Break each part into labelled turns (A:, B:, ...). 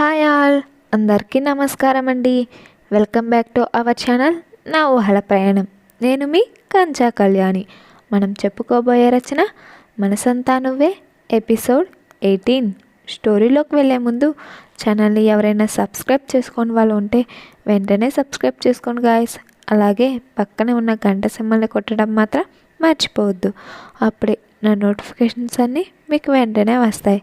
A: Hi all. అందరికీ నమస్కారం అండి welcome back to our channel నా ఊహల ప్రయాణం. నేను మీ కంచా కళ్యాణి. మనం చెప్పుకోబోయే రచన మనసంతా నువ్వే ఎపిసోడ్ ఎయిటీన్. స్టోరీలోకి వెళ్ళే ముందు ఛానల్ని ఎవరైనా సబ్స్క్రైబ్ చేసుకొని వాళ్ళు ఉంటే వెంటనే సబ్స్క్రైబ్ చేసుకోండి గాయస్. అలాగే పక్కనే ఉన్న గంట సింహల్ని కొట్టడం మాత్రం మర్చిపోవద్దు. అప్పుడే నా నోటిఫికేషన్స్ అన్నీ మీకు వెంటనే వస్తాయి.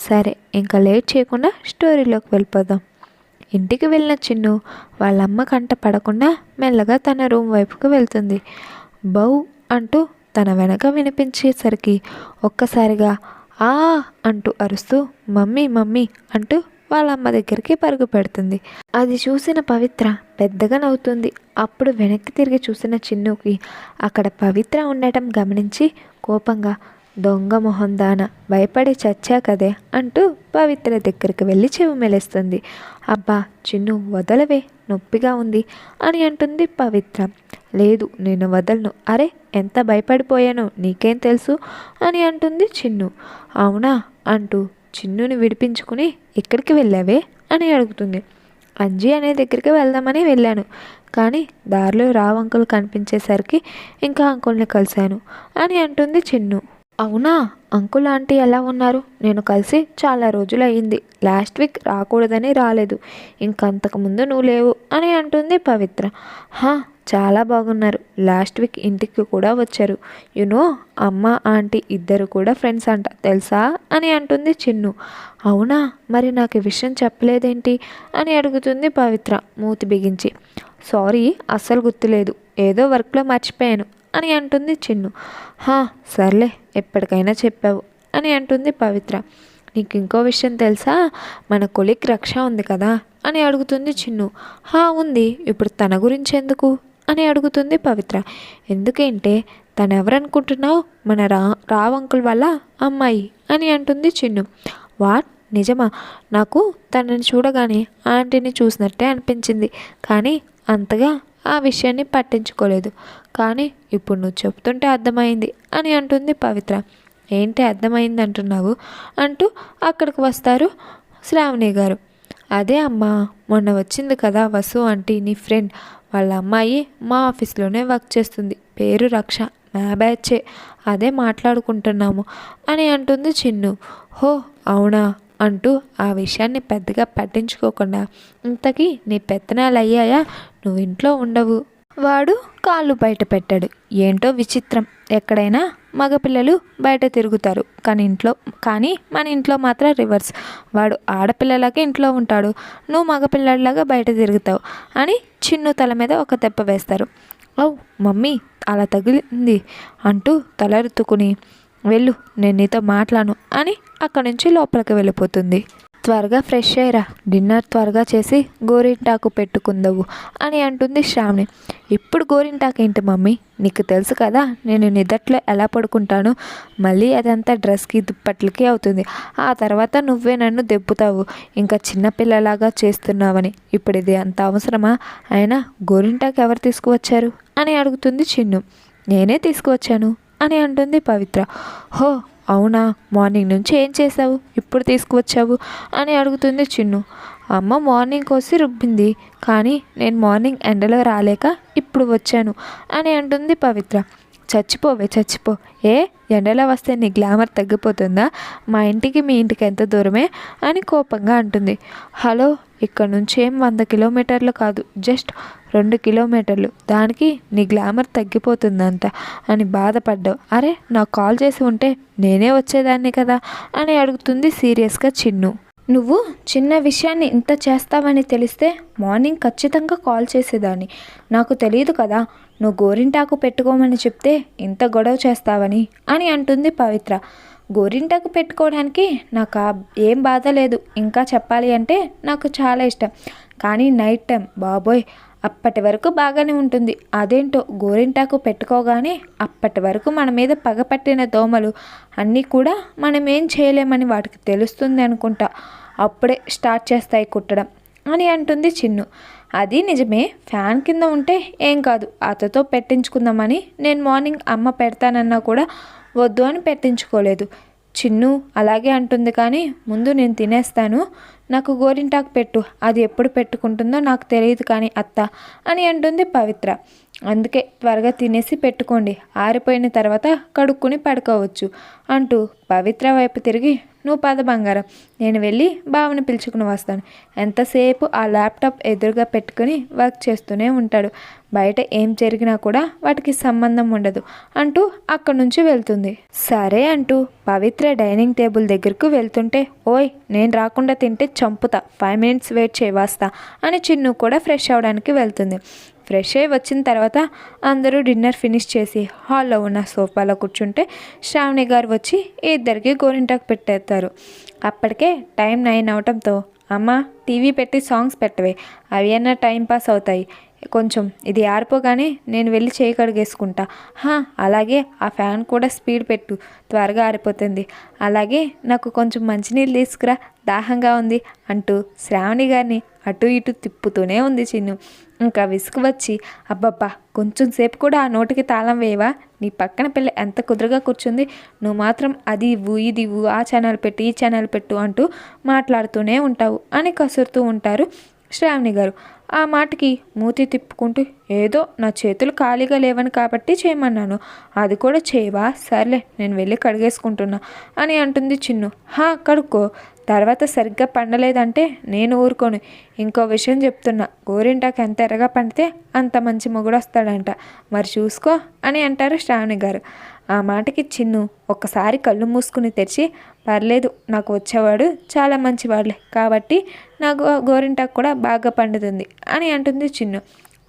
A: సరే ఇంకా లేట్ చేయకుండా స్టోరీలోకి వెళ్ళిపోదాం. ఇంటికి వెళ్ళిన చిన్ను వాళ్ళమ్మ కంట పడకుండా మెల్లగా తన రూమ్ వైపుకు వెళ్తుంది. బౌ అంటూ తన వెనక వినిపించేసరికి ఒక్కసారిగా ఆ అంటూ అరుస్తూ మమ్మీ మమ్మీ అంటూ వాళ్ళ అమ్మ దగ్గరికి పరుగు పెడుతుంది. అది చూసిన పవిత్ర పెద్దగా నవ్వుతుంది. అప్పుడు వెనక్కి తిరిగి చూసిన చిన్నుకి అక్కడ పవిత్ర ఉండటం గమనించి కోపంగా దొంగ మొహం దాన భయపడి చచ్చా కదే అంటూ పవిత్ర దగ్గరికి వెళ్ళి చెవి మెలేస్తుంది. అబ్బా చిన్ను వదలవే నొప్పిగా ఉంది అని అంటుంది పవిత్ర. లేదు నేను వదలను. అరే ఎంత భయపడిపోయానో నీకేం తెలుసు? అని అంటుంది చిన్ను. అవునా అంటూ చిన్నుని విడిపించుకుని ఎక్కడికి వెళ్ళావే అని అడుగుతుంది. అంజీ అనే దగ్గరికి వెళ్దామని వెళ్ళాను. కానీ దారిలో రావు అంకుల్ కనిపించేసరికి ఇంకా అంకుల్ని కలిశాను అని అంటుంది చిన్ను. అవునా? అంకుల్ ఆంటీ ఎలా ఉన్నారు? నేను కలిసి చాలా రోజులు అయ్యింది లాస్ట్ వీక్ రాకూడదని రాలేదు. ఇంకంతకుముందు నువ్వు లేవు అని అంటుంది పవిత్ర. హా చాలా బాగున్నారు. లాస్ట్ వీక్ ఇంటికి కూడా వచ్చారు. యునో అమ్మ ఆంటీ ఇద్దరు కూడా ఫ్రెండ్స్ అంట. తెలుసా? అని అంటుంది చిన్ను. అవునా? మరి నాకు ఈ విషయం చెప్పలేదేంటి? అని అడుగుతుంది పవిత్ర మూతి బిగించి. సారీ అస్సలు గుర్తులేదు. ఏదో వర్క్లో మర్చిపోయాను అని అంటుంది చిన్ను. హా సర్లే ఎప్పటికైనా చెప్పావు అని అంటుంది పవిత్ర. నీకు ఇంకో విషయం తెలుసా? మన కొలిక్ రక్ష ఉంది కదా? అని అడుగుతుంది చిన్ను. హా ఉంది. ఇప్పుడు తన గురించి ఎందుకు? అని అడుగుతుంది పవిత్ర. ఎందుకంటే తను ఎవరనుకుంటున్నావు మన రా రావ్ అంకుల్ వాళ్ళ అమ్మాయి అని అంటుంది చిన్ను. వాట్? నిజమా? నాకు తనని చూడగానే ఆంటీని చూసినట్టే అనిపించింది. కానీ అంతగా ఆ విషయాన్ని పట్టించుకోలేదు. కానీ ఇప్పుడు నువ్వు చెప్తుంటే అర్థమైంది అని అంటుంది పవిత్ర. ఏంటి అర్థమైంది అంటున్నావు? అంటూ అక్కడికి వస్తారు శ్రావణి గారు. అదే అమ్మా మొన్న వచ్చింది కదా వసు ఆంటీ నీ ఫ్రెండ్. వాళ్ళ అమ్మాయి మా ఆఫీస్లోనే వర్క్ చేస్తుంది. పేరు రక్ష మా బ్యాచే. అదే మాట్లాడుకుంటున్నాము అని అంటుంది చిన్ను. హో అవునా? అంటూ ఆ విషయాన్ని పెద్దగా పట్టించుకోకుండా ఇంతకీ నీ పెత్తనాలు అయ్యాయా? నువ్వు ఇంట్లో ఉండవు. వాడు కాళ్ళు బయట పెట్టాడు. ఏంటో విచిత్రం. ఎక్కడైనా మగపిల్లలు బయట తిరుగుతారు. కానీ ఇంట్లో కానీ మన ఇంట్లో మాత్రం రివర్స్. వాడు ఆడపిల్లలాగా ఇంట్లో ఉంటాడు. నువ్వు మగపిల్లలాగా బయట తిరుగుతావు అని చిన్ను తల మీద ఒక దెబ్బ వేస్తారు. ఓ మమ్మీ అలా తగిలింది అంటూ తలెత్తుకుని వెళ్ళు నేను నీతో మాట్లాను అని అక్కడి నుంచి లోపలికి వెళ్ళిపోతుంది. త్వరగా ఫ్రెష్ అయ్యరా. డిన్నర్ త్వరగా చేసి గోరింటాకు పెట్టుకుందవు అని అంటుంది శ్రావణి. ఇప్పుడు గోరింటాకు ఏంటి మమ్మీ? నీకు తెలుసు కదా నేను నిదట్లో ఎలా పడుకుంటాను? మళ్ళీ అదంతా డ్రెస్కి దుప్పట్లకి అవుతుంది. ఆ తర్వాత నువ్వే నన్ను దెబ్బుతావు. ఇంకా చిన్నపిల్లలాగా చేస్తున్నావని. ఇప్పుడు ఇది అంత అవసరమా? అయినా గోరింటాకు ఎవరు తీసుకువచ్చారు? అని అడుగుతుంది చిన్ను. నేనే తీసుకువచ్చాను అని అంటుంది పవిత్ర. హో అవునా? మార్నింగ్ నుంచి ఏం చేసావు ఇప్పుడు తీసుకువచ్చావు? అని అడుగుతుంది చిన్ను. అమ్మ మార్నింగ్ కోసి రుబ్బింది. కానీ నేను మార్నింగ్ ఎండలో రాలేక ఇప్పుడు వచ్చాను అని అంటుంది పవిత్ర. చచ్చిపోవే చచ్చిపో. ఏ? ఎండలో వస్తే నీ గ్లామర్ తగ్గిపోతుందా? మా ఇంటికి మీ ఇంటికి ఎంత దూరమే? అని కోపంగా అంటుంది. హలో ఇక్కడ నుంచి ఏం వంద కిలోమీటర్లు కాదు. జస్ట్ రెండు కిలోమీటర్లు. దానికి నీ గ్లామర్ తగ్గిపోతుందంట అని బాధపడ్డావు. అరే నాకు కాల్ చేసి ఉంటే నేనే వచ్చేదాన్ని కదా అని అడుగుతుంది సీరియస్గా చిన్ను. నువ్వు చిన్న విషయాన్ని ఇంత చేస్తావని తెలిస్తే మార్నింగ్ ఖచ్చితంగా కాల్ చేసేదాన్ని. నాకు తెలియదు కదా నువ్వు గోరింటాకు పెట్టుకోమని చెప్తే ఇంత గొడవ చేస్తావని అని అంటుంది పవిత్ర. గోరింటాకు పెట్టుకోవడానికి నాకు ఏం బాధ లేదు. ఇంకా చెప్పాలి అంటే నాకు చాలా ఇష్టం. కానీ నైట్ టైం బాబోయ్ అప్పటి వరకు బాగానే ఉంటుంది. అదేంటో గోరింటాకు పెట్టుకోగానే అప్పటి వరకు మన మీద పగపట్టిన దోమలు అన్నీ కూడా మనం ఏం చేయలేమని వాటికి తెలుస్తుంది అనుకుంటా. అప్పుడే స్టార్ట్ చేస్తాయి కుట్టడం అని అంటుంది చిన్ను. అది నిజమే ఫ్యాన్ కింద ఉంటే ఏం కాదు. అతతో పెట్టించుకుందామని నేను మార్నింగ్ అమ్మ పెడతానన్నా కూడా వద్దు అని పెట్టించుకోలేదు. చిన్ను అలాగే అంటుంది కానీ ముందు నేను తినేస్తాను. నాకు గోరింటాకు పెట్టు. అది ఎప్పుడు పెట్టుకుంటుందో నాకు తెలియదు కానీ అత్త అని అంటుంది పవిత్ర. అందుకే త్వరగా తినేసి పెట్టుకోండి. ఆరిపోయిన తర్వాత కడుక్కుని పడుకోవచ్చు అంటూ పవిత్ర వైపు తిరిగి నువ్వు పద బంగారం నేను వెళ్ళి బావని పిలుచుకుని వస్తాను. ఎంతసేపు ఆ ల్యాప్టాప్ ఎదురుగా పెట్టుకుని వర్క్ చేస్తూనే ఉంటాడు. బయట ఏం జరిగినా కూడా వాటికి సంబంధం ఉండదు అంటూ అక్కడి నుంచి వెళ్తుంది. సరే అంటూ పవిత్ర డైనింగ్ టేబుల్ దగ్గరకు వెళ్తుంటే ఓయ్ నేను రాకుండా తింటే చంపుతా ఫైవ్ మినిట్స్ వెయిట్ చేయి అని చిన్ను కూడా ఫ్రెష్ అవడానికి వెళ్తుంది. ఫ్రెష్ అయ్యి వచ్చిన తర్వాత అందరూ డిన్నర్ ఫినిష్ చేసి హాల్లో ఉన్న సోఫాలో కూర్చుంటే శ్రావణి గారు వచ్చి ఇద్దరికి గోరింటాకు పెట్టేస్తారు. అప్పటికే టైం నైన్ అవటంతో అమ్మ టీవీ పెట్టి సాంగ్స్ పెట్టవే అవి అన్న టైం పాస్ అవుతాయి. కొంచెం ఇది ఆరిపోగానే నేను వెళ్ళి చేయి కడిగేసుకుంటా. అలాగే ఆ ఫ్యాన్ కూడా స్పీడ్ పెట్టు త్వరగా ఆరిపోతుంది. అలాగే నాకు కొంచెం మంచినీళ్ళు తీసుకురా దాహంగా ఉంది అంటూ శ్రావణి గారిని అటు ఇటు తిప్పుతూనే ఉంది చిన్ను. ఇంకా విసుగు వచ్చి అబ్బబ్బా కొంచెం సేపు కూడా ఆ నోటికి తాళం వేయవా? నీ పక్కన పిల్ల ఎంత కుదురుగా కూర్చుంది? నువ్వు మాత్రం అది ఇవ్వు ఇది ఇవ్వు ఆ ఛానల్ పెట్టు ఈ ఛానల్ పెట్టు అంటూ మాట్లాడుతూనే ఉంటావు అని కసురుతూ ఉంటారు శ్రావణి గారు. ఆ మాటకి మూతి తిప్పుకుంటూ ఏదో నా చేతులు ఖాళీగా లేవని కాబట్టి చేయమన్నాను. అది కూడా చేయవా? సర్లే నేను వెళ్ళి కడిగేసుకుంటున్నా అని అంటుంది చిన్ను. హా కడుక్కో. తర్వాత సరిగ్గా పండలేదంటే నేను ఊరుకోను. ఇంకో విషయం చెప్తున్నా. గోరింటాకు ఎంత ఎర్రగా పండితే అంత మంచి మొగుడు వస్తాడంట మరి చూసుకో అని అంటారు శ్రావణి గారు. ఆ మాటకి చిన్ను ఒక్కసారి కళ్ళు మూసుకుని తెరిచి పర్లేదు నాకు వచ్చేవాడు చాలా మంచివాడులే కాబట్టి నాకు గోరింటాకు కూడా బాగా పండుతుంది అని అంటుంది చిన్ను.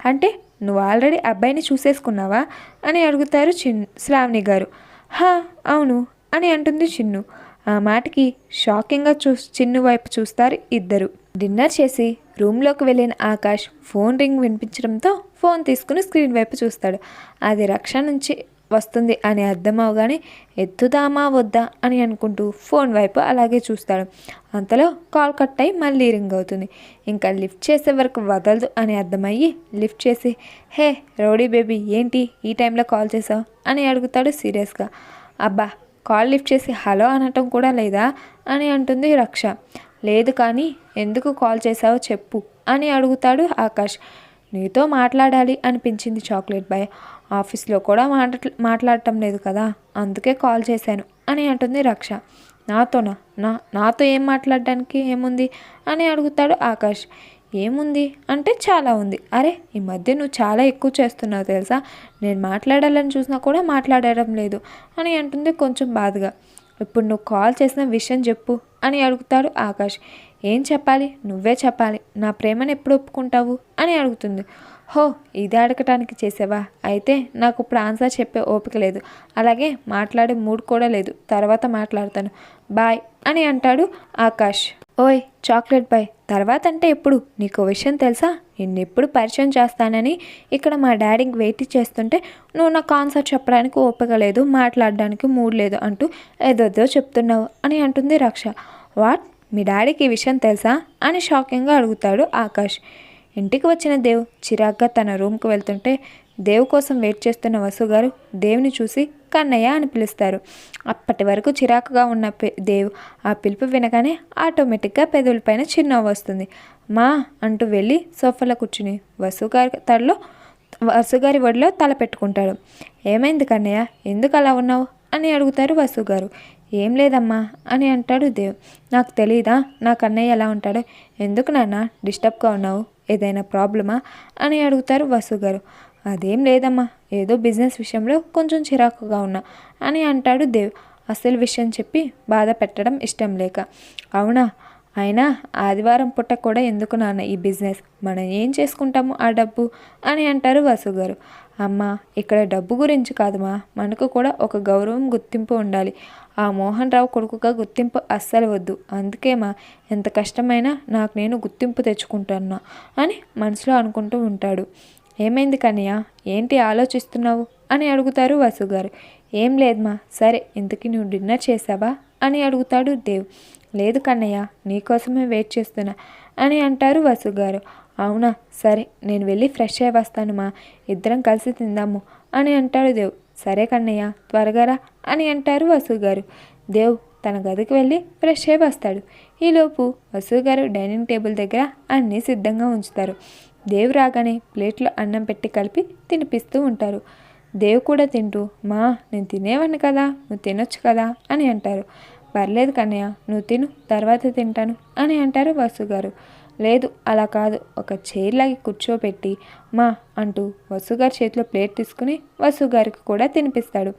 A: అంటే నువ్వు ఆల్రెడీ అబ్బాయిని చూసేసుకున్నావా? అని అడుగుతారు చిన్ను శ్రావణి గారు. హా అవును అని అంటుంది చిన్ను. ఆ మాటకి షాకింగ్గా చూ చిన్ను వైపు చూస్తారు ఇద్దరు. డిన్నర్ చేసి రూమ్లోకి వెళ్ళిన ఆకాష్ ఫోన్ రింగ్ వినిపించడంతో ఫోన్ తీసుకుని స్క్రీన్ వైపు చూస్తాడు. అది రక్ష నుంచి వస్తుంది అని అర్థమవగానే ఎత్తుదామా వద్దా అని అనుకుంటూ ఫోన్ వైపు అలాగే చూస్తాడు. అంతలో కాల్ కట్ అయి మళ్ళీ రింగ్ అవుతుంది. ఇంకా లిఫ్ట్ చేసే వరకు వదలదు అని అర్థమయ్యి లిఫ్ట్ చేసి హే రౌడీ బేబీ ఏంటి ఈ టైంలో కాల్ చేసావు? అని అడుగుతాడు సీరియస్గా. అబ్బా కాల్ లిఫ్ట్ చేసి హలో అనటం కూడా లేదా? అని అంటుంది రక్ష. లేదు కానీ ఎందుకు కాల్ చేసావో చెప్పు అని అడుగుతాడు ఆకాష్. నీతో మాట్లాడాలి అనిపించింది చాక్లెట్ బాయ్. ఆఫీస్లో కూడా మాట్లా మాట్లాడటం లేదు కదా అందుకే కాల్ చేశాను. అని అంటుంది రక్ష. నాతోనా? నా నాతో ఏం మాట్లాడడానికి ఏముంది? అని అడుగుతాడు ఆకాష్. ఏముంది? అంటే చాలా ఉంది. అరే ఈ మధ్య నువ్వు చాలా ఎక్కువ చేస్తున్నావు తెలుసా? నేను మాట్లాడాలని చూసినా కూడా మాట్లాడడం లేదు. అని అంటుంది కొంచెం బాధగా. ఇప్పుడు నువ్వు కాల్ చేసిన విషయం చెప్పు అని అడుగుతాడు ఆకాష్. ఏం చెప్పాలి? నువ్వే చెప్పాలి. నా ప్రేమను ఎప్పుడు ఒప్పుకుంటావు? అని అడుగుతుంది. హో ఇది అడగటానికి చేసావా? అయితే నాకు ఇప్పుడు ఆన్సర్ చెప్పే ఓపిక లేదు. అలాగే మాట్లాడే మూడ్ కూడా లేదు. తర్వాత మాట్లాడతాను. బాయ్ అని అంటాడు ఆకాష్. ఓయ్ చాక్లెట్ బాయ్ తర్వాత అంటే ఎప్పుడు? నీకు విషయం తెలుసా? నిన్నెప్పుడు పరిచయం చేస్తానని ఇక్కడ మా డాడీకి వెయిట్ చేస్తుంటే నువ్వు నాకు ఆన్సర్ చెప్పడానికి ఓపిక లేదు మాట్లాడడానికి మూడ్ లేదు అంటూ ఏదోదో చెప్తున్నావు అని అంటుంది రక్ష. వాట్? మీ డాడీకి ఈ విషయం తెలుసా? అని షాకింగ్గా అడుగుతాడు ఆకాష్. ఇంటికి వచ్చిన దేవ్ చిరాగ్గా తన రూమ్కి వెళ్తుంటే దేవ్ కోసం వెయిట్ చేస్తున్న వసు గారు దేవుని చూసి కన్నయ్య అని పిలుస్తారు. అప్పటి వరకు చిరాకుగా ఉన్న దేవ్ ఆ పిలుపు వినగానే ఆటోమేటిక్గా పెదవులపైన చిరునవ్వు వస్తుంది. మా అంటూ వెళ్ళి సోఫాలో కూర్చుని వసు గారి తడలో గారి ఒడిలో తల పెట్టుకుంటాడు. ఏమైంది కన్నయ్య? ఎందుకు అలా ఉన్నావు? అని అడుగుతారు వసు గారు. ఏం లేదమ్మా అని అంటాడు దేవ్. నాకు తెలీదా? నా కన్నయ్య ఎలా ఉంటాడో? ఎందుకు నాన్న డిస్టర్బ్గా ఉన్నావు? ఏదైనా ప్రాబ్లమా అని అడుగుతారు వసు గారు. అదేం లేదమ్మా ఏదో బిజినెస్ విషయంలో కొంచెం చిరాకుగా ఉన్నా అని అంటాడు దేవ్. అసలు విషయం చెప్పి బాధ పెట్టడం ఇష్టం లేక. అవునా? అయినా ఆదివారం పుట్ట కూడా ఎందుకు నాన్న ఈ బిజినెస్? మనం ఏం చేసుకుంటాము ఆ డబ్బు? అని అంటారు వసు గారు. అమ్మ ఇక్కడ డబ్బు గురించి కాదుమా. మనకు కూడా ఒక గౌరవం గుర్తింపు ఉండాలి. ఆ మోహన్ రావు కొడుకుగా గుర్తింపు అస్సలు వద్దు. అందుకేమా ఎంత కష్టమైనా నాకు నేను గుర్తింపు తెచ్చుకుంటున్నా అని మనసులో అనుకుంటూ ఉంటాడు. ఏమైంది కన్నయ్య ఏంటి ఆలోచిస్తున్నావు? అని అడుగుతారు వసు గారు ఏం లేదమ్మా సరే ఇంతకీ నువ్వు డిన్నర్ చేసావా అని అడుగుతాడు దేవ్. లేదు కన్నయ్య నీకోసమే వెయిట్ చేస్తున్నా అని అంటారు వసు గారు అవునా సరే నేను వెళ్ళి ఫ్రెష్ అయ్యి వస్తాను మా. ఇద్దరం కలిసి తిందాము అని అంటాడు దేవ్. సరే కన్నయ్య త్వరగా రా. అని అంటారు వసు గారు దేవ్ తన గదికి వెళ్ళి ఫ్రెష్ అయి వస్తాడు. ఈలోపు వసు గారు డైనింగ్ టేబుల్ దగ్గర అన్నీ సిద్ధంగా ఉంచుతారు. దేవు రాగానే ప్లేట్లో అన్నం పెట్టి కలిపి తినిపిస్తూ ఉంటారు. దేవు కూడా తింటూ మా నేను తినేవాడిని కదా నువ్వు తినొచ్చు కదా అని అంటారు. పర్లేదు కన్నయ్య నువ్వు తిను తర్వాత తింటాను అని అంటారు వసు గారు లేదు అలా కాదు. ఒక చైర్లాగి కూర్చోబెట్టి మా అంటూ వసుగారి చేతిలో ప్లేట్ తీసుకుని వసుగారికి కూడా తినిపిస్తాడు.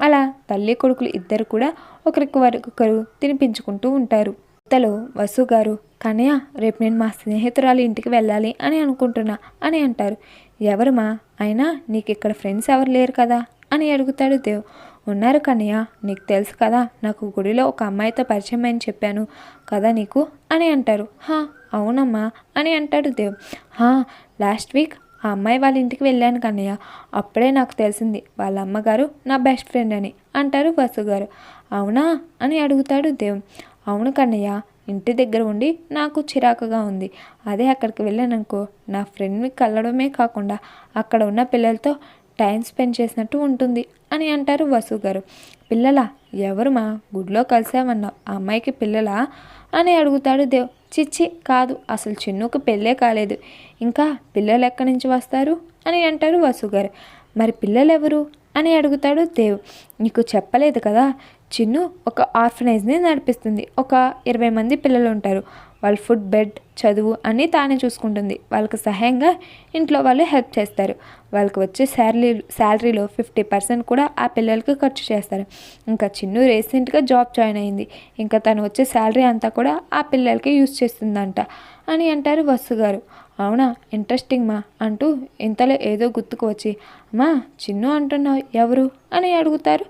A: అలా తల్లి కొడుకులు ఇద్దరు కూడా ఒకరికి ఒకరు తినిపించుకుంటూ ఉంటారు. ఇంతలో వసు గారు కన్నయ్య రేపు నేను మా స్నేహితురాలు ఇంటికి వెళ్ళాలి అని అనుకుంటున్నా అని అంటారు. ఎవరు మా? అయినా నీకు ఇక్కడ ఫ్రెండ్స్ ఎవరు లేరు కదా? అని అడుగుతాడు దేవ్. ఉన్నారు కన్నయ్య. నీకు తెలుసు కదా నాకు గుడిలో ఒక అమ్మాయితో పరిచయం అని చెప్పాను కదా నీకు? అని అంటారు. హా అవునమ్మా అని అంటాడు దేవ్. హా లాస్ట్ వీక్ ఆ అమ్మాయి వాళ్ళ ఇంటికి వెళ్ళాను కన్నయ్య. అప్పుడే నాకు తెలిసింది వాళ్ళ అమ్మగారు నా బెస్ట్ ఫ్రెండ్ అని అంటారు వసు గారు అవునా? అని అడుగుతాడు దేవ్. అవును కన్నయ్య ఇంటి దగ్గర ఉండి నాకు చిరాకుగా ఉంది. అదే అక్కడికి వెళ్ళాననుకో నా ఫ్రెండ్ని కలవడమే కాకుండా అక్కడ ఉన్న పిల్లలతో టైం స్పెండ్ చేసినట్టు ఉంటుంది అని అంటారు వసు గారు. పిల్లల ఎవరు మా గుడిలో కలిసామన్నావు ఆ అమ్మాయికి పిల్లలా? అని అడుగుతాడు దేవ్. చిచ్చి కాదు అసలు చిన్నుకు పెళ్ళే కాలేదు. ఇంకా పిల్లలు ఎక్కడి నుంచి వస్తారు? అని అంటారు వసు గారు. మరి పిల్లలు ఎవరు అని అడుగుతాడు దేవ్. నీకు చెప్పలేదు కదా చిన్ను ఒక ఆర్ఫనైజ్ని నడిపిస్తుంది. ఒక ఇరవై మంది పిల్లలు ఉంటారు వాళ్ళ ఫుడ్ బెడ్ చదువు అన్నీ తానే చూసుకుంటుంది. వాళ్ళకి సహాయంగా ఇంట్లో వాళ్ళు హెల్ప్ చేస్తారు. వాళ్ళకి వచ్చే శాలరీ శాలరీలో ఫిఫ్టీ పర్సెంట్ కూడా ఆ పిల్లలకి ఖర్చు చేస్తారు. ఇంకా చిన్ను రీసెంట్గా జాబ్ జాయిన్ అయింది. ఇంకా తను వచ్చే శాలరీ అంతా కూడా ఆ పిల్లలకి యూజ్ చేస్తుందంట అని అంటారు వసు గారు. అవునా? ఇంట్రెస్టింగ్ మా అంటూ ఇంతలో ఏదో గుర్తుకు వచ్చి అమ్మా చిన్ను అంటున్నావు ఎవరు? అని అడుగుతారు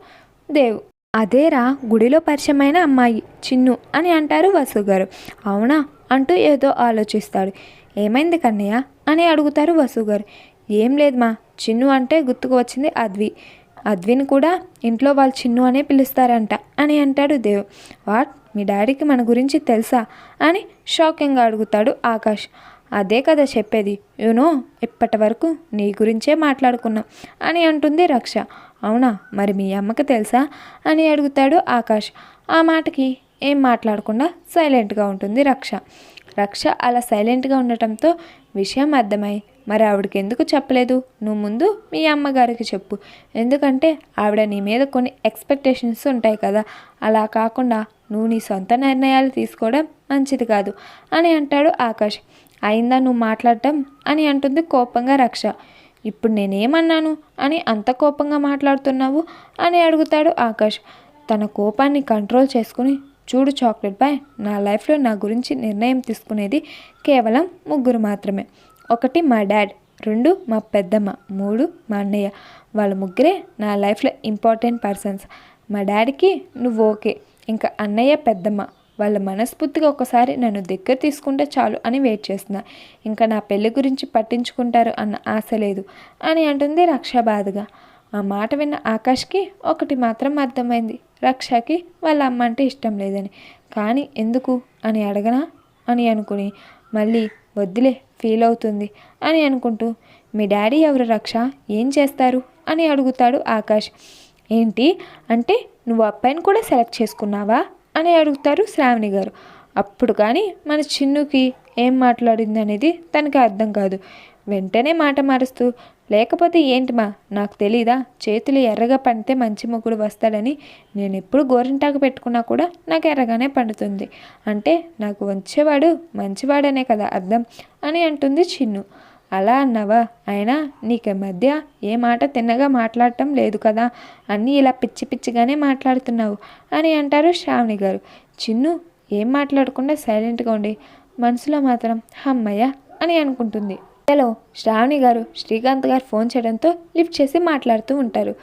A: దేవు. అదేరా గుడిలో పరిచయమైన అమ్మాయి చిన్ను అని అంటారు వసు గారు. అవునా? అంటూ ఏదో ఆలోచిస్తాడు. ఏమైంది కన్నయ్య? అని అడుగుతారు వసు గారు. ఏం లేదు మా చిన్ను అంటే గుర్తుకు వచ్చింది అద్వి. అద్విని కూడా ఇంట్లో వాళ్ళు చిన్ను అనే పిలుస్తారంట అని అంటాడు దేవ్. వాట్? మీ డాడీకి మన గురించి తెలుసా? అని షాకింగ్గా అడుగుతాడు ఆకాష్. అదే కదా చెప్పేది. యూనో ఇప్పటి వరకు నీ గురించే మాట్లాడుకున్నాం అని అంటుంది రక్ష. అవునా? మరి మీ అమ్మకి తెలుసా? అని అడుగుతాడు ఆకాష్. ఆ మాటకి ఏం మాట్లాడకుండా సైలెంట్గా ఉంటుంది రక్ష. రక్ష అలా సైలెంట్గా ఉండటంతో విషయం అర్థమై మరి ఆవిడకి ఎందుకు చెప్పలేదు? నువ్వు ముందు మీ అమ్మగారికి చెప్పు. ఎందుకంటే ఆవిడ నీ మీద కొన్ని ఎక్స్పెక్టేషన్స్ ఉంటాయి కదా. అలా కాకుండా నువ్వు నీ సొంత నిర్ణయాలు తీసుకోవడం మంచిది కాదు అని అంటాడు ఆకాష్. అయిందా నువ్వు మాట్లాడటం? అని అంటుంది కోపంగా రక్ష. ఇప్పుడు నేనేమన్నాను? అని అంత కోపంగా మాట్లాడుతున్నావు? అని అడుగుతాడు ఆకాష్. తన కోపాన్ని కంట్రోల్ చేసుకుని చూడు చాక్లెట్ బాయ్ నా లైఫ్లో నా గురించి నిర్ణయం తీసుకునేది కేవలం ముగ్గురు మాత్రమే. ఒకటి మా డాడ్ రెండు మా పెద్దమ్మ మూడు మా అన్నయ్య. వాళ్ళ ముగ్గురే నా లైఫ్లో ఇంపార్టెంట్ పర్సన్స్. మా డాడీకి నువ్వు ఓకే ఇంకా అన్నయ్య పెద్దమ్మ వాళ్ళ మనస్ఫూర్తిగా ఒకసారి నన్ను దగ్గర తీసుకుంటే చాలు అని వెయిట్ చేస్తున్నా. ఇంకా నా పెళ్ళి గురించి పట్టించుకుంటారు అన్న ఆశ లేదు అని అంటుంది రక్ష బాధగా. ఆ మాట విన్న ఆకాష్కి ఒకటి మాత్రం అర్థమైంది. రక్షకి వాళ్ళ అమ్మ అంటే ఇష్టం లేదని. కానీ ఎందుకు? అని అడగనా? అని అనుకుని. మళ్ళీ వద్దులే ఫీల్ అవుతుంది అని అనుకుంటూ. మీ డాడీ ఎవరు రక్ష? ఏం చేస్తారు? అని అడుగుతాడు ఆకాష్. ఏంటి? అంటే నువ్వు అబ్బాయిని కూడా సెలెక్ట్ చేసుకున్నావా? అని అడుగుతారు శ్రావణి గారు. అప్పుడు కానీ మన చిన్నుకి ఏం మాట్లాడింది అనేది తనకి అర్థం కాదు. వెంటనే మాట మారుస్తూ లేకపోతే ఏంటి మా నాకు తెలీదా? చేతులు ఎర్రగా పండితే మంచి మొగుడు వస్తాడని నేను ఎప్పుడు గోరింటాకు పెట్టుకున్నా కూడా నాకు ఎర్రగానే పండుతుంది. అంటే నాకు వంచేవాడు మంచివాడనే కదా అర్థం అని అంటుంది చిన్ను. అలా అన్నావా? అయినా నీకు మధ్య ఏ మాట తిన్నగా మాట్లాడటం లేదు కదా? అన్నీ ఇలా పిచ్చి పిచ్చిగానే మాట్లాడుతున్నావు అని అంటారు శ్రావణి గారు. చిన్ను ఏం మాట్లాడకుండా సైలెంట్గా ఉండి మనసులో మాత్రం హమ్మయ్య అని అనుకుంటుంది. హలో శ్రావణి గారు శ్రీకాంత్ గారు ఫోన్ చేయడంతో లిఫ్ట్ చేసి మాట్లాడుతూ ఉంటారు.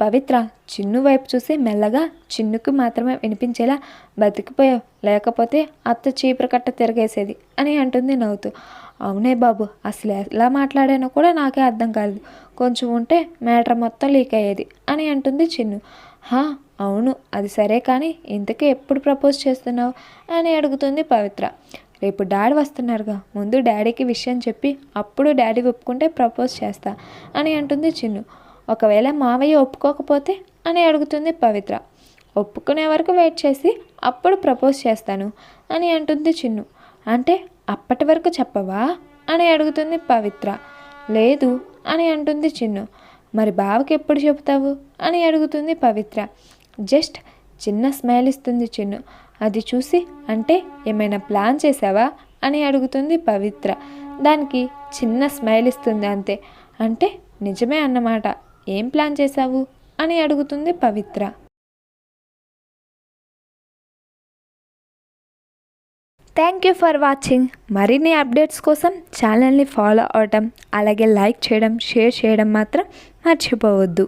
A: పవిత్ర చిన్ను వైపు చూసి మెల్లగా చిన్నుకు మాత్రమే వినిపించేలా బతికిపోయావు లేకపోతే అత్త చీపురు కట్ట తిరగేసేది అని అంటుంది నవ్వుతూ. అవునే బాబు అసలు ఎలా మాట్లాడానో కూడా నాకే అర్థం కాలేదు. కొంచెం ఉంటే మ్యాటర్ మొత్తం లీక్ అయ్యేది అని అంటుంది చిన్ను. హా అవును అది సరే కానీ ఇంతకీ ఎప్పుడు ప్రపోజ్ చేస్తున్నావు అని అడుగుతుంది పవిత్ర. రేపు డాడీ వస్తున్నారుగా ముందు డాడీకి విషయం చెప్పి అప్పుడు డాడీ ఒప్పుకుంటే ప్రపోజ్ చేస్తా అని అంటుంది చిన్ను. ఒకవేళ మావయ్య ఒప్పుకోకపోతే అని అడుగుతుంది పవిత్ర. ఒప్పుకునే వరకు వెయిట్ చేసి అప్పుడు ప్రపోజ్ చేస్తాను అని అంటుంది చిన్ను. అంటే అప్పటి వరకు చెప్పవా? అని అడుగుతుంది పవిత్ర. లేదు అని అంటుంది చిన్ను. మరి బావకి ఎప్పుడు చెబుతావు? అని అడుగుతుంది పవిత్ర. జస్ట్ చిన్న స్మైల్ ఇస్తుంది చిన్ను. అది చూసి అంటే ఏమైనా ప్లాన్ చేసావా అని అడుగుతుంది పవిత్ర. దానికి చిన్న స్మైల్ ఇస్తుంది అంతే. అంటే నిజమే అన్నమాట. ఏం ప్లాన్ చేశావు? అని అడుగుతుంది Pavitra. Thank you for watching మరిన్ని అప్డేట్స్ కోసం ఛానల్ని ఫాలో అవటం అలాగే లైక్ చేయడం షేర్ చేయడం మాత్రం మర్చిపోవద్దు.